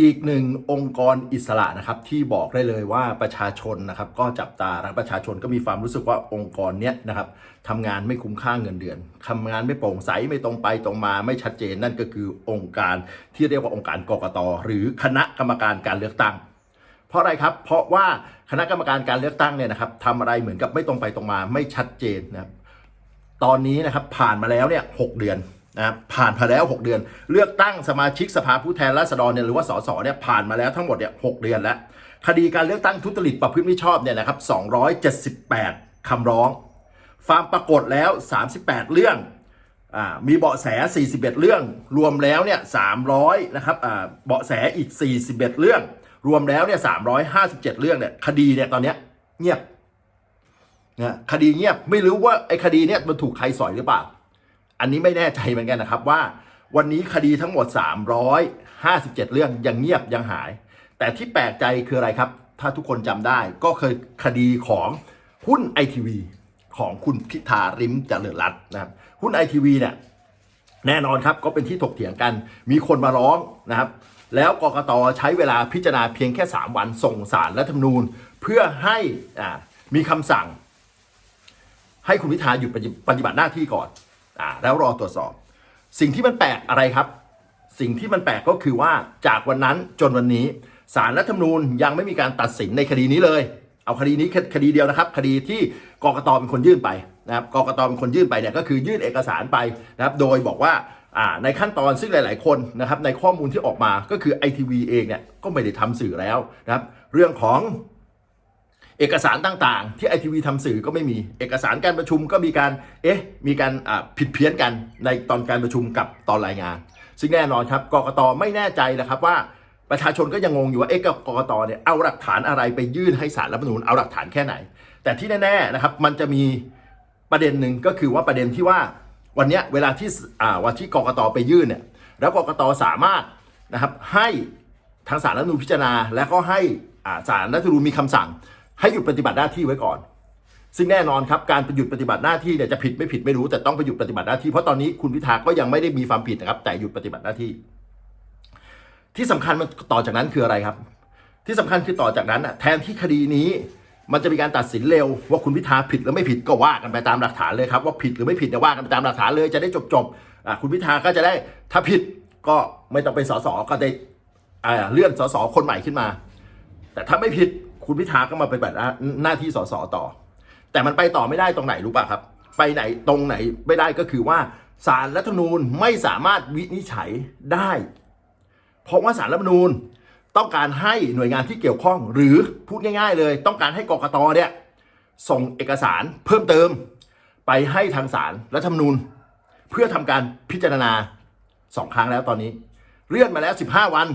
อีกหนึ่งองค์กรอิสระนะครับที่บอกได้เลยว่าประชาชนนะครับก็จับตานะประชาชนก็มีความรู้สึกว่าองค์กรเนี้ยนะครับทำงานไม่คุ้มค่าเงินเดือนทำงานไม่โปร่งใสไม่ตรงไปตรงมาไม่ชัดเจนนั่นก็คือองค์การที่เรียกว่าองค์การกรกตหรือคณะกรรมการการเลือกตั้ง เพราะอะไรครับ เพราะว่าคณะกรรมการการเลือกตั้งเนี่ยนะครับทำอะไรเหมือนกับไม่ตรงไปตรงมาไม่ชัดเจนนะครับตอนนี้นะครับผ่านมาแล้วเนี่ยหเดือน นะผ่านมาแล้ว 6 เดือน เลือกตั้งสมาชิกสภาผู้แทนราษฎรเนี่ยหรือว่าสสเนี่ยผ่านมาแล้วทั้งหมดเนี่ยหเดือนแล้ว คดีการเลือกตั้งทุจริตประพฤติมิชอบเนี่ยนะครับ278 คำร้องฟาร์มปรากฏแล้ว 38 เรื่องอมีเบาะแส 41 เรื่อง รวมแล้วเนี่ย300นะครับเบาะแสอีก 41 เรื่อง รวมแล้วเนี่ย357 เรื่องเนี่ยคดีเนี่ยตอนเนี้ยเงียบนะคดีเงียบไม่รู้ว่าไอ้คดีเนี้ยมันถูกใครสอยหรือเปล่า อันนี้ไม่แน่ใจเหมือนกันนะครับว่า วันนี้คดีทั้งหมด 357 เรื่องยังเงียบยังหาย แต่ที่แปลกใจคืออะไรครับ ถ้าทุกคนจำได้ก็เคยคดีของหุ้นไอทีวีของคุณพิธาริมเจริญรัตน์นะครับหุ้นไอทีวีเนี่ยแน่นอนครับก็เป็นที่ถกเถียงกันมีคนมาร้องนะครับ แล้วกกตใช้เวลาพิจารณาเพียงแค่ 3 วันส่งสารรัฐธรรมนูญ เพื่อให้มีคำสั่ง ให้คุณพิธาหยุดปฏิบัติหน้าที่ก่อน อ่าแล้วรอตรวจสอบ สิ่งที่มันแปลกอะไรครับ สิ่งที่มันแปลกก็คือว่าจากวันนั้นจนวันนี้สารรัฐธรรมนูญยังไม่มีการตัดสินในคดีนี้เลย เอาคดีนี้คดีเดียวนะครับ คดีที่กกตเป็นคนยื่นไปนะครับกกตเป็นคนยื่นไปเนี่ยก็คือยื่นเอกสารไปนะครับโดยบอกว่าในขั้นตอนซึ่งหลาย ๆ คนนะครับในข้อมูลที่ออกมาก็คือไอทีวีเองเนี่ยก็ไม่ได้ทำสื่อแล้วนะครับเรื่องของ เอกสารต่างๆ ที่ไอทีวีทำสื่อก็ไม่มี เอกสารการประชุมก็มีการเอ๊ะมีการผิดเพี้ยนกันในตอนการประชุมกับตอนรายงาน ซึ่งแน่นอนครับกกตไม่แน่ใจนะครับว่าประชาชนก็ยังงงอยู่ว่าเอ๊ะกกตเนี่ยเอาหลักฐานอะไรไปยื่นให้สารรัฐธรรมนูญเอาหลักฐานแค่ไหน แต่ที่แน่ๆนะครับมันจะมีประเด็นหนึ่งก็คือว่าประเด็นที่ว่าวันนี้เวลาที่อ่าวันที่กกตไปยื่นเนี่ยแล้วกกตสามารถนะครับให้ทางสารรัฐธรรมนูญพิจารณา และก็ให้สารรัฐธรรมนูญมีคำสั่ง ให้หยุดปฏิบัติหน้าที่ไว้ก่อน ซึ่งแน่นอนครับการหยุดปฏิบัติหน้าที่เนี่ยจะผิดไม่ผิดไม่รู้แต่ต้องไปหยุดปฏิบัติหน้าที่เพราะตอนนี้คุณพิธาก็ยังไม่ได้มีความผิดนะครับ แต่หยุดปฏิบัติหน้าที่ ที่สำคัญมันต่อจากนั้นคืออะไรครับ ที่สำคัญคือต่อจากนั้นอะแทนที่คดีนี้มันจะมีการตัดสินเร็วว่าคุณพิธาผิดหรือไม่ผิดก็ว่ากันไปตามหลักฐานเลยครับว่าผิดหรือไม่ผิดเนี่ยว่ากันไปตามหลักฐานเลยจะได้จบจบอะคุณพิธาก็จะได้ถ้าผิดก็ไม่ต้องเป็นสสก็ได้อ่าเลื่อนสสคนใหม่ขึ้นมา แต่ถ้าไม่ผิด คุณพิธาก็มาปฏิบัติหน้าที่สสต่อ แต่มันไปต่อไม่ได้ตรงไหนรู้ป่ะครับ ไปไหนตรงไหนไม่ได้ก็คือว่าสารรัฐธรรมนูญไม่สามารถวินิจฉัยได้ เพราะว่าสารรัฐธรรมนูญต้องการให้หน่วยงานที่เกี่ยวข้อง หรือพูดง่ายๆ เลย ต้องการให้กรกตเนี่ยส่งเอกสารเพิ่มเติม ไปให้ทางสารรัฐธรรมนูญ เพื่อทำการพิจารณาสองครั้งแล้วตอนนี้ เลื่อนมาแล้ว 15 วัน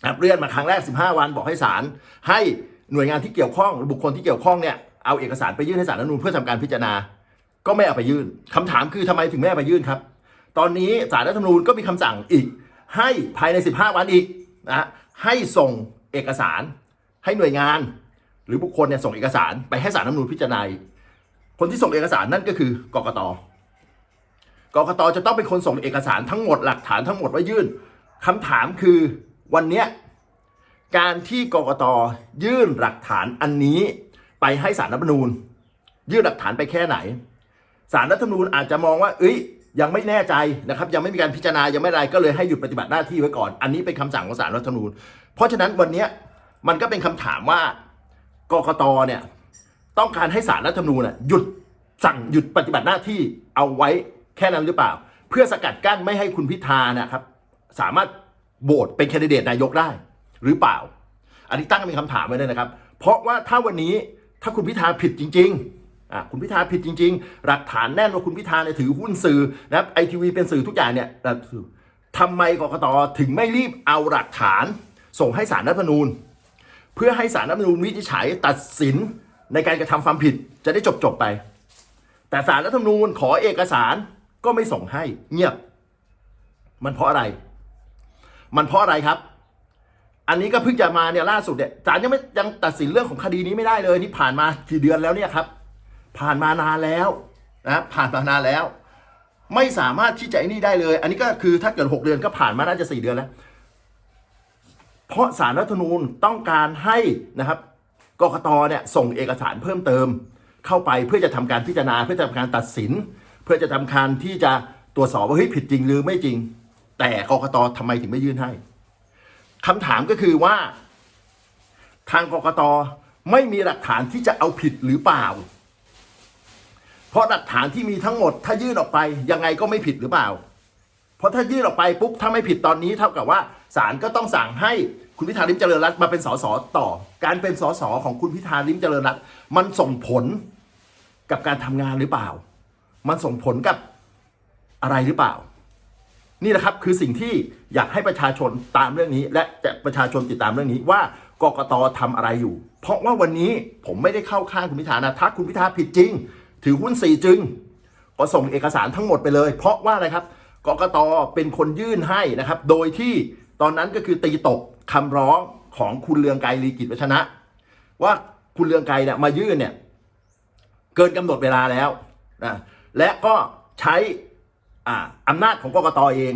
นะครับเลื่อนมาครั้งแรก 15 วันบอกให้ศาลให้หน่วยงานที่เกี่ยวข้องหรือบุคคลที่เกี่ยวข้องเนี่ยเอาเอกสารไปยื่นให้ศาลรัฐธรรมนูญเพื่อทำการพิจารณา ก็ไม่เอาไปยื่นคำถามคือทำไมถึงไม่เอาไปยื่นครับ ตอนนี้ศาลรัฐธรรมนูญก็มีคำสั่งอีก ให้ภายใน 15 วันอีกนะให้ส่งเอกสารให้หน่วยงาน หรือบุคคลเนี่ยส่งเอกสารไปให้ศาลรัฐธรรมนูญพิจารณาคนที่ส่งเอกสารนั่นก็คือกกตกกตจะต้องเป็นคนส่งเอกสารทั้งหมดหลักฐานทั้งหมดไว้ยื่นคำถามคือ วันนี้การที่กกตยื่นหลักฐานอันนี้ไปให้สารรัฐธรรมนูญ ยื่นหลักฐานไปแค่ไหน สารรัฐธรรมนูญอาจจะมองว่า เอ้ย ยังไม่แน่ใจนะครับ ยังไม่มีการพิจารณายังไม่อะไรก็เลยให้หยุดปฏิบัติหน้าที่ไว้ก่อน อันนี้เป็นคำสั่งของสารรัฐธรรมนูญ เพราะฉะนั้นวันนี้มันก็เป็นคำถามว่ากกตเนี่ยต้องการให้สารรัฐธรรมนูญหยุดสั่งหยุดปฏิบัติหน้าที่เอาไว้แค่นั้นหรือเปล่า เพื่อสกัดกั้นไม่ให้คุณพิธานะครับสามารถ โหวตเป็นแคนดิเดตนายกได้ หรือเปล่า อันนี้ตั้งเป็นคำถามไว้เลยนะครับ เพราะว่าถ้าวันนี้ถ้าคุณพิธาผิดจริงๆอะคุณพิธาผิดจริง ๆ หลักฐานแน่นว่าคุณพิธาเนี่ยถือหุ้นสื่อนะครับไอทีวีเป็นสื่อทุกอย่างเนี่ยแต่สื่อทำไมกกตถึงไม่รีบเอาหลักฐาน ส่งให้สารรัฐธรรมนูญ เพื่อให้สารรัฐธรรมนูญวินิจฉัยตัดสินในการกระทำความผิดจะได้จบๆไป แต่สารรัฐธรรมนูญขอเอกสารก็ไม่ส่งให้เงียบ มันเพราะอะไร มันเพราะอะไรครับ อันนี้ก็เพิ่งจะมาเนี่ยล่าสุดเนี่ยศาลยังไม่ยังตัดสินเรื่องของคดีนี้ไม่ได้เลยนี่ผ่านมากี่เดือนแล้วเนี่ยครับ ผ่านมานานแล้วนะผ่านมานานแล้ว ไม่สามารถที่จะไอ้นี่ได้เลย อันนี้ก็คือถ้าเกิด 6 เดือนก็ผ่านมาน่าจะ 4 เดือนแล้ว เพราะสารรัฐธรรมนูญต้องการให้นะครับกกตเนี่ยส่งเอกสารเพิ่มเติม เข้าไปเพื่อจะทำการพิจารณา เพื่อจะทำการตัดสิน เพื่อจะทำการที่จะตรวจสอบว่าเฮ้ยผิดจริงหรือไม่จริง แต่กกตทำไมถึงไม่ยื่นให้คำถามก็คือว่า ทางกกตไม่มีหลักฐานที่จะเอาผิดหรือเปล่า เพราะหลักฐานที่มีทั้งหมด ถ้ายื่นออกไปยังไงก็ไม่ผิดหรือเปล่า เพราะถ้ายื่นออกไปปุ๊บถ้าไม่ผิดตอนนี้เท่ากับว่าศาลก็ต้องสั่งให้คุณพิธาลิมเจริญรัตน์มาเป็นสสต่อ การเป็นสสของคุณพิธาลิมเจริญรัตน์มันส่งผลกับการทำงานหรือเปล่า มันส่งผลกับอะไรหรือเปล่า นี่แหละครับคือสิ่งที่อยากให้ประชาชนตามเรื่องนี้ และจะประชาชนติดตามเรื่องนี้ว่ากกตทำอะไรอยู่ เพราะว่าวันนี้ผมไม่ได้เข้าข้างคุณพิธานะถ้าคุณพิธาผิดจริง ถือหุ้นสี่จึง ก็ส่งเอกสารทั้งหมดไปเลย เพราะว่าอะไรครับกกตเป็นคนยื่นให้นะครับ โดยที่ตอนนั้นก็คือตีตกคำร้องของคุณเลืองไกรลีกิจวัชนะ ว่าคุณเลืองไกรเนี่ยมายื่นเนี่ยเกินกำหนดเวลาแล้วนะและก็ใช้ อำนาจของกกตเอง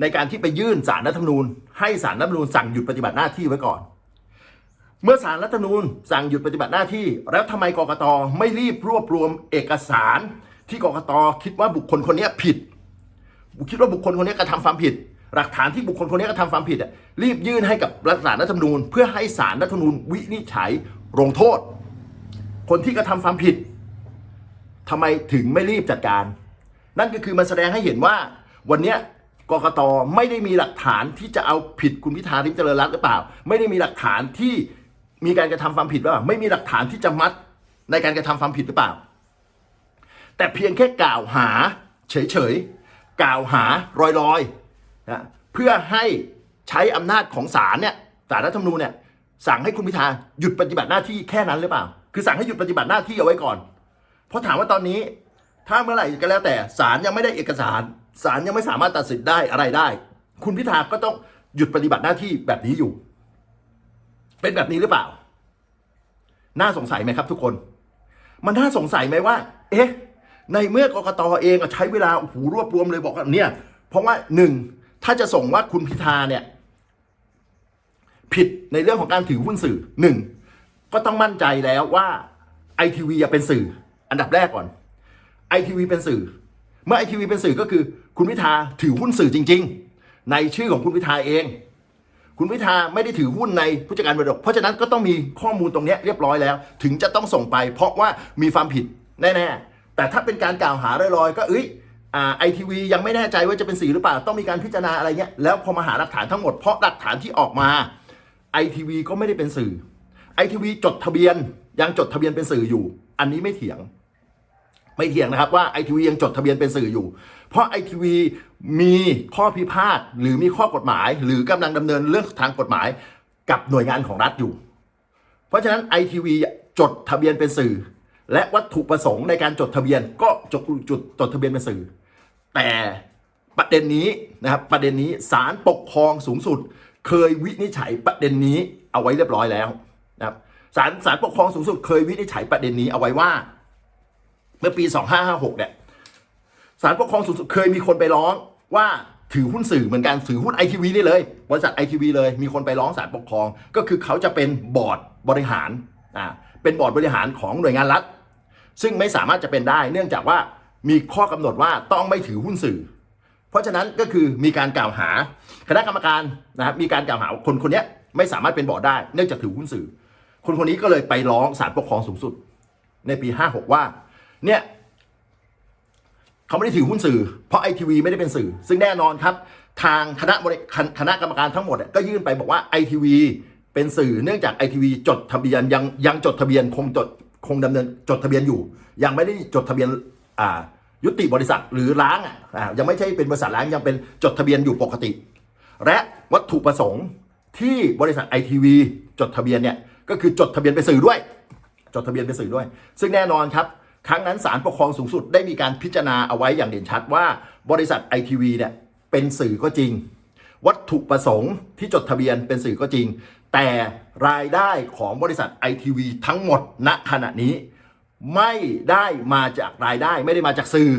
ในการที่ไปยื่นสารรัฐธรรมนูญ ให้สารรัฐธรรมนูญสั่งหยุดปฏิบัติหน้าที่ไว้ก่อน เมื่อสารรัฐธรรมนูญสั่งหยุดปฏิบัติหน้าที่ แล้วทำไมกกตไม่รีบรวบรวมเอกสารที่กกตคิดว่าบุคคลคนนี้ผิด คิดว่าบุคคลคนนี้กระทำความผิด หลักฐานที่บุคคลคนนี้กระทำความผิดรีบยื่นให้กับรัฐสารรัฐธรรมนูญ เพื่อให้สารรัฐธรรมนูญวินิจฉัยลงโทษ คนที่กระทำความผิดทำไมถึงไม่รีบจัดการ นั่นก็คือมันแสดงให้เห็นว่าวันนี้กกตไม่ได้มีหลักฐานที่จะเอาผิดคุณพิธาลิมเจริญรัตน์หรือเปล่า ไม่ได้มีหลักฐานที่มีการกระทำความผิดหรือเปล่าไม่มีหลักฐานที่จะมัดในการกระทำความผิดหรือเปล่า แต่เพียงแค่กล่าวหาเฉยๆกล่าวหาลอยๆนะเพื่อให้ใช้อำนาจของศาลเนี่ยศาลรัฐธรรมนูญเนี่ยสั่งให้คุณพิธาหยุดปฏิบัติหน้าที่แค่นั้นหรือเปล่า คือสั่งให้หยุดปฏิบัติหน้าที่เอาไว้ก่อน เพราะถามว่าตอนนี้ ถ้าเมื่อไหร่ก็แล้วแต่ศาลยังไม่ได้เอกสารศาลยังไม่สามารถตัดสินได้อะไรได้ คุณพิธาก็ต้องหยุดปฏิบัติหน้าที่แบบนี้อยู่ เป็นแบบนี้หรือเปล่า น่าสงสัยไหมครับ ทุกคน มันน่าสงสัยไหมว่า เอ๊ะ ในเมื่อกกตเองใช้เวลาโอ้โหรวบรวมเลยบอกว่าเนี่ย เพราะว่าหนึ่งถ้าจะส่งว่าคุณพิธาเนี่ย ผิดในเรื่องของการถือหุ้นสื่อหนึ่งก็ต้องมั่นใจแล้วว่าไอทีวีเป็นสื่อ อันดับแรกก่อน ไอทีวีเป็นสื่อ เมื่อไอทีวีเป็นสื่อก็คือ คุณพิธาถือหุ้นสื่อจริง ๆ ในชื่อของคุณพิธาเอง คุณพิธาไม่ได้ถือหุ้นในผู้จัดการมรดกเพราะฉะนั้นก็ต้องมีข้อมูลตรงนี้เรียบร้อยแล้ว ถึงจะต้องส่งไป เพราะว่ามีความผิดแน่ๆแต่ถ้าเป็นการกล่าวหาลอยๆก็เอ้ยไอทีวียังไม่แน่ใจว่าจะเป็นสื่อหรือเปล่า ต้องมีการพิจารณาอะไรเงี้ยแล้วพอมาหาหลักฐานทั้งหมดเพราะหลักฐานที่ออกมาไอทีวีก็ไม่ได้เป็นสื่อไอทีวีจดทะเบียนยังจดทะเบียนเป็นสื่ออยู่ อันนี้ไม่เถียง ไม่เถียงนะครับว่าไอทีวียังจดทะเบียนเป็นสื่ออยู่ เพราะไอทีวีมีข้อพิพาทหรือมีข้อกฎหมาย หรือกำลังดำเนินเรื่องทางกฎหมาย กับหน่วยงานของรัฐอยู่ เพราะฉะนั้นไอทีวีจดทะเบียนเป็นสื่อ และวัตถุประสงค์ในการจดทะเบียนก็จดจุดจดทะเบียนเป็นสื่อ แต่ประเด็นนี้นะครับประเด็นนี้ศาลปกครองสูงสุด เคยวินิจฉัยประเด็นนี้เอาไว้เรียบร้อยแล้วนะครับศาลศาลปกครองสูงสุดเคยวินิจฉัยประเด็นนี้เอาไว้ว่า เมื่อปี 2556 เนี่ยศาลปกครองสูงสุดเคยมีคนไปร้องว่าถือหุ้นสื่อเหมือนกันถือหุ้นไอทีวีนี่เลย บริษัทไอทีวีเลย มีคนไปร้องศาลปกครอง ก็คือเขาจะเป็นบอร์ดบริหารอ่าเป็นบอร์ดบริหารของหน่วยงานรัฐ ซึ่งไม่สามารถจะเป็นได้ เนื่องจากว่ามีข้อกำหนดว่าต้องไม่ถือหุ้นสื่อ เพราะฉะนั้นก็คือมีการกล่าวหาคณะกรรมการนะครับมีการกล่าวหาคนคนนี้ไม่สามารถเป็นบอร์ดได้ เนื่องจากถือหุ้นสื่อ คนคนนี้ก็เลยไปร้องศาลปกครองสูงสุด ในปี 56 ว่า เนี่ยเขาไม่ได้ถือหุ้นสื่อ เพราะไอทีวีไม่ได้เป็นสื่อ ซึ่งแน่นอนครับ ทางคณะบริคณคณะกรรมการทั้งหมดก็ยื่นไปบอกว่าไอทีวีเป็นสื่อเนื่องจากไอทีวีจดทะเบียนยังยังจดทะเบียนคงจดคงดำเนินจดทะเบียนอยู่ ยังไม่ได้จดทะเบียนอ่ายุติบริษัทหรือล้างอะยังไม่ใช่เป็นบริษัทล้างยังเป็นจดทะเบียนอยู่ปกติ และวัตถุประสงค์ที่บริษัทไอทีวีจดทะเบียนเนี่ยก็คือจดทะเบียนเป็นสื่อด้วย จดทะเบียนเป็นสื่อด้วย ซึ่งแน่นอนครับ ครั้งนั้นศาลปกครองสูงสุดได้มีการพิจารณาเอาไว้อย่างเด่นชัดว่า บริษัทไอทีวีเนี่ยเป็นสื่อก็จริง วัตถุประสงค์ที่จดทะเบียนเป็นสื่อก็จริง แต่รายได้ของบริษัทไอทีวีทั้งหมดณขณะนี้ ไม่ได้มาจากรายได้ไม่ได้มาจากสื่อ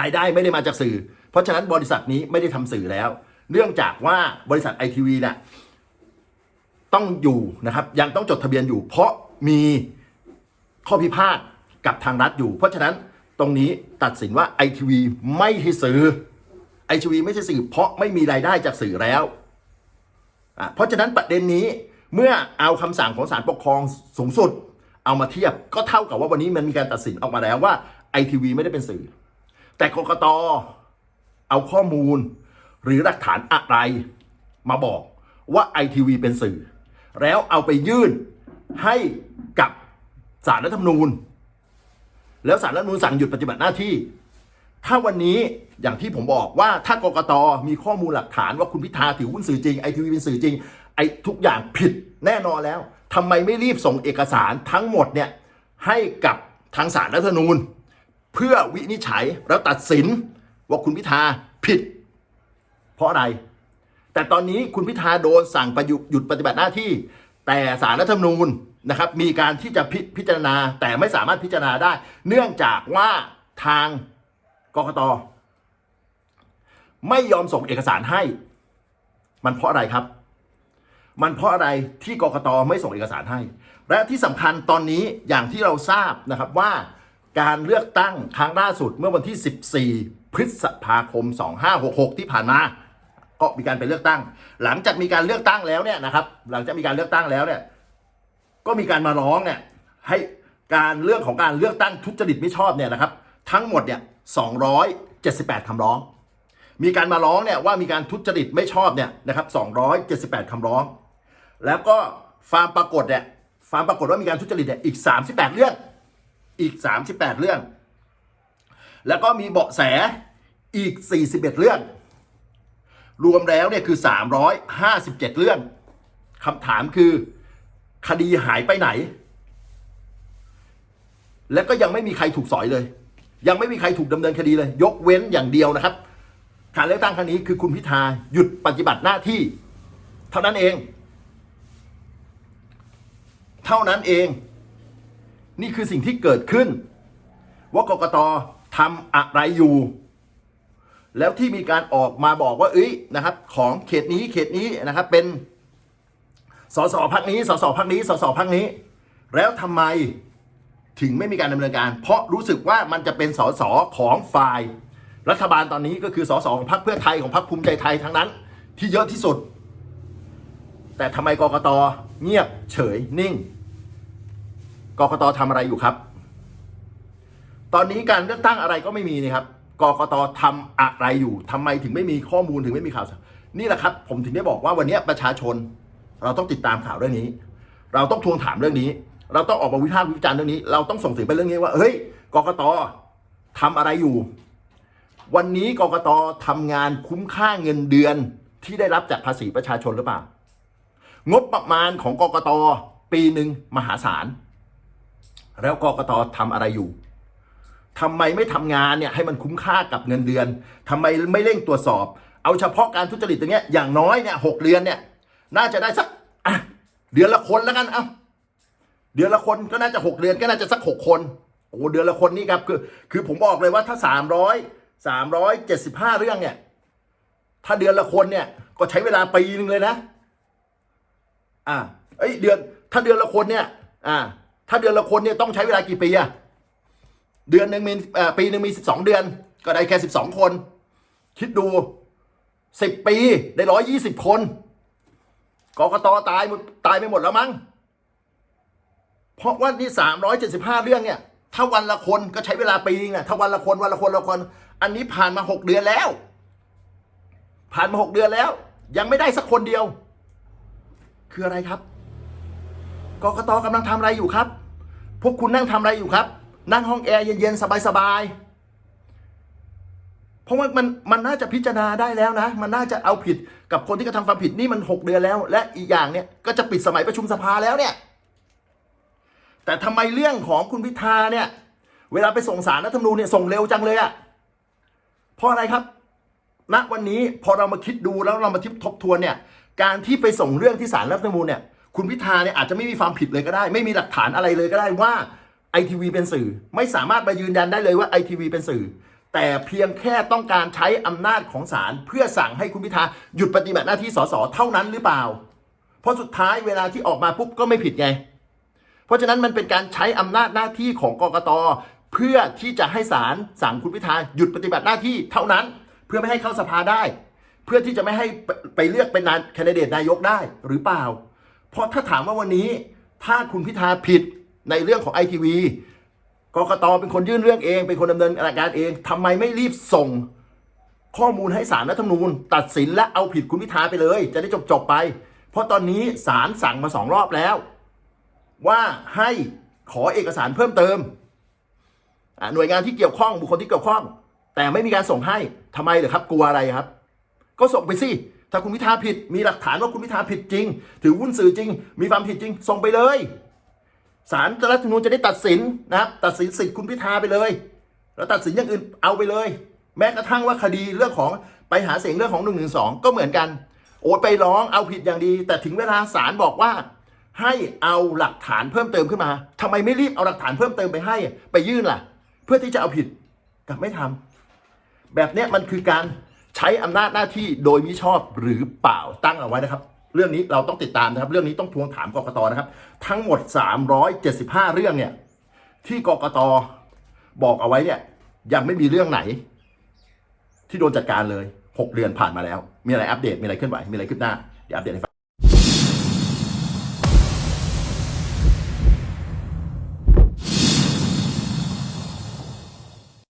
รายได้ไม่ได้มาจากสื่อ เพราะฉะนั้นบริษัทนี้ไม่ได้ทำสื่อแล้ว เนื่องจากว่าบริษัทไอทีวีเนี่ยต้องอยู่นะครับยังต้องจดทะเบียนอยู่ เพราะมีข้อพิพาท กับทางรัฐอยู่ เพราะฉะนั้นตรงนี้ตัดสินว่าไอทีวีไม่ใช่สื่อไอทีวีไม่ใช่สื่อ เพราะไม่มีรายได้จากสื่อแล้วอะเพราะฉะนั้นประเด็นนี้เมื่อเอาคำสั่งของศาลปกครองสูงสุด เอามาเทียบก็เท่ากับว่าวันนี้มันมีการตัดสินออกมาแล้วว่าไอทีวีไม่ได้เป็นสื่อ แต่กกตเอาข้อมูลหรือหลักฐานอะไรมาบอกว่าไอทีวีเป็นสื่อ แล้วเอาไปยื่นให้กับสารรัฐธรรมนูญ แล้วสารรัฐมนูญสั่งหยุดปฏิบัติหน้าที่ ถ้าวันนี้อย่างที่ผมบอกว่าถ้ากกตมีข้อมูลหลักฐานว่าคุณพิธาถือหุ้นสื่อจริงไอทีวีเป็นสื่อจริงไอทุกอย่างผิดแน่นอนแล้วทำไมไม่รีบส่งเอกสารทั้งหมดเนี่ยให้กับทางสารรัฐธรรมนูญ เพื่อวินิจฉัยแล้วตัดสินว่าคุณพิธาผิด เพราะอะไร แต่ตอนนี้คุณพิธาโดนสั่งประยุหยุดปฏิบัติหน้าที่ แต่สารรัฐธรรมนูญ นะครับมีการที่จะพิพิจารณาแต่ไม่สามารถพิจารณาได้ เนื่องจากว่าทางกกตไม่ยอมส่งเอกสารให้ มันเพราะอะไรครับ มันเพราะอะไรที่กกตไม่ส่งเอกสารให้ และที่สำคัญตอนนี้อย่างที่เราทราบนะครับว่าการเลือกตั้งครั้งล่าสุดเมื่อวันที่ 14 พฤษภาคม 2566 ที่ผ่านมา ก็มีการไปเลือกตั้ง หลังจากมีการเลือกตั้งแล้วเนี่ยนะครับ หลังจากมีการเลือกตั้งแล้วเนี่ย ก็มีการมาร้องเนี่ยให้การเรื่องของการเลือกตั้งทุจริตไม่ชอบเนี่ยนะครับ ทั้งหมดเนี่ย278 คำร้อง มีการมาร้องเนี่ยว่ามีการทุจริตไม่ชอบเนี่ยนะครับ278 คำร้อง แล้วก็ฟาร์มปรากฏเนี่ยฟาร์มปรากฏว่ามีการทุจริตเนี่ยอีก 38 เรื่อง อีก 38 เรื่อง แล้วก็มีเบาะแสอีก 41 เรื่อง รวมแล้วเนี่ยคือ 357 เรื่องคำถามคือ คดีหายไปไหน แล้วก็ยังไม่มีใครถูกสอยเลย ยังไม่มีใครถูกดำเนินคดีเลย ยกเว้นอย่างเดียวนะครับ การเลือกตั้งครั้งนี้คือคุณพิธาหยุดปฏิบัติหน้าที่ เท่านั้นเอง เท่านั้นเอง นี่คือสิ่งที่เกิดขึ้น ว่ากกตทำอะไรอยู่แล้วที่มีการออกมาบอกว่าเอ้ยนะครับ ของเขตนี้เขตนี้นะครับเป็น สสพักนี้สสพักนี้สสพักนี้ แล้วทำไมถึงไม่มีการดำเนินการ เพราะรู้สึกว่ามันจะเป็นสสของฝ่าย รัฐบาลตอนนี้ก็คือสสของพรรคเพื่อไทยของพรรคภูมิใจไทยทั้งนั้น ที่เยอะที่สุด แต่ทำไมกกตเงียบเฉยนิ่งกกตทำอะไรอยู่ครับ ตอนนี้การเลือกตั้งอะไรก็ไม่มีนี่ครับกกตทำอะไรอยู่ทำไมถึงไม่มีข้อมูลถึงไม่มีข่าวสารนี่แหละครับ ผมถึงได้บอกว่าวันนี้ประชาชน เราต้องติดตามข่าวเรื่องนี้ เราต้องทวงถามเรื่องนี้ เราต้องออกมาวิพากษ์วิจารณ์เรื่องนี้ เราต้องส่งเสียงไปเรื่องนี้ว่า เฮ้ยกกตทำอะไรอยู่ วันนี้กกตทำงานคุ้มค่าเงินเดือนที่ได้รับจากภาษีประชาชนหรือเปล่า งบประมาณของกกตปีหนึ่งมหาศาล แล้วกกตทำอะไรอยู่ทำไมไม่ทำงานเนี่ยให้มันคุ้มค่ากับเงินเดือนทำไมไม่เร่งตรวจสอบ เอาเฉพาะการทุจริตตรงเนี้ยอย่างน้อยเนี่ยหกเดือนเนี่ย น่าจะได้สักเดือนละคนแล้วกันเอ้าเดือนละคนก็น่าจะหกเดือนก็น่าจะสักหกคนโอ้เดือนละคนนี่ครับคือคือผมบอกเลยว่าถ้าสามร้อยสามร้อยเจ็ดสิบห้าเรื่องเนี่ย ถ้าเดือนละคนเนี่ย ก็ใช้เวลาปีนึงเลยนะ อ่าเอ้ยเดือน ถ้าเดือนละคนเนี่ย อ่า ถ้าเดือนละคนเนี่ยต้องใช้เวลากี่ปีอะเดือนหนึ่งมีเอ่อปีหนึ่งมีสิบสองเดือน ก็ได้แค่สิบสองคน คิดดูสิบปีได้ร้อยยี่สิบคน กกตตายตายไปหมดแล้วมั้ง เพราะว่านี่สามร้อยเจ็ดสิบห้าเรื่องเนี่ย ถ้าวันละคนก็ใช้เวลาปีนึงนะถ้าวันละคนวันละคนวันละคน อันนี้ผ่านมาหกเดือนแล้ว ผ่านมาหกเดือนแล้ว ยังไม่ได้สักคนเดียว คืออะไรครับกกตกำลังทำอะไรอยู่ครับ พวกคุณนั่งทำอะไรอยู่ครับ นั่งห้องแอร์เย็นๆสบายๆ เพราะว่ามันมันน่าจะพิจารณาได้แล้วนะ มันน่าจะเอาผิดกับคนที่กระทำความผิดนี่มันหกเดือนแล้ว และอีกอย่างเนี่ยก็จะปิดสมัยประชุมสภาแล้วเนี่ย แต่ทำไมเรื่องของคุณพิธาเนี่ย เวลาไปส่งสารรัฐธรรมนูญเนี่ยส่งเร็วจังเลยอะเพราะอะไรครับณวันนี้พอเรามาคิดดูแล้วเรามาทิบทบทวนเนี่ย การที่ไปส่งเรื่องที่ศาลรัฐธรรมนูญเนี่ย คุณพิธาเนี่ยอาจจะไม่มีความผิดเลยก็ได้ ไม่มีหลักฐานอะไรเลยก็ได้ว่าไอทีวีเป็นสื่อ ไม่สามารถมายืนยันได้เลยว่าไอทีวีเป็นสื่อ แต่เพียงแค่ต้องการใช้อำนาจของศาลเพื่อสั่งให้คุณพิธาหยุดปฏิบัติหน้าที่สสเท่านั้นหรือเปล่า เพราะสุดท้ายเวลาที่ออกมาปุ๊บก็ไม่ผิดไง เพราะฉะนั้นมันเป็นการใช้อำนาจหน้าที่ของกกตเพื่อที่จะให้ศาลสั่งคุณพิธาหยุดปฏิบัติหน้าที่เท่านั้น เพื่อไม่ให้เข้าสภาได้ เพื่อที่จะไม่ให้ไปไปเลือกเป็นนายแคนดิเดตนายกได้หรือเปล่า เพราะถ้าถามว่าวันนี้ถ้าคุณพิธาผิดในเรื่องของไอทีวี กกตเป็นคนยื่นเรื่องเอง เป็นคนดำเนินการเองทำไมไม่รีบส่ง ข้อมูลให้สารรัฐธรรมนูญ ตัดสินและเอาผิดคุณพิธาไปเลย จะได้จบจบไป เพราะตอนนี้ศาลสั่งมาสองรอบแล้ว ว่าให้ขอเอกสารเพิ่มเติมหน่วยงานที่เกี่ยวข้องบุคคลที่เกี่ยวข้อง แต่ไม่มีการส่งให้ทำไมเหรอครับ กลัวอะไรครับ ก็ส่งไปสิถ้าคุณพิธาผิด มีหลักฐานว่าคุณพิธาผิดจริง ถือหุ้นสื่อจริง มีความผิดจริง ส่งไปเลย ศาลรัฐธรรมนูญจะได้ตัดสินนะครับ ตัดสินสิทธิ์คุณพิธาไปเลย แล้วตัดสินอย่างอื่นเอาไปเลย แม้กระทั่งว่าคดีเรื่องของไปหาเสียงเรื่องของหนึ่งหนึ่งสองก็เหมือนกัน โอ้ยไปร้องเอาผิดอย่างดี แต่ถึงเวลาศาลบอกว่า ให้เอาหลักฐานเพิ่มเติมขึ้นมาทำไมไม่รีบเอาหลักฐานเพิ่มเติมไปให้ ไปยื่นล่ะ เพื่อที่จะเอาผิดกับไม่ทำแบบเนี้ยมันคือการใช้อำนาจหน้าที่โดยมิชอบหรือเปล่าตั้งเอาไว้นะครับ เรื่องนี้เราต้องติดตามนะครับ เรื่องนี้ต้องทวงถามกกตนะครับ ทั้งหมด 375 เรื่องเนี่ย ที่กกตบอกเอาไว้เนี่ย ยังไม่มีเรื่องไหน ที่โดนจัดการเลย 6 เดือนผ่านมาแล้ว มีอะไรอัปเดตมีอะไรเคลื่อนไหวมีอะไรขึ้นหน้าเดี๋ยวอัปเดตให้ฟัง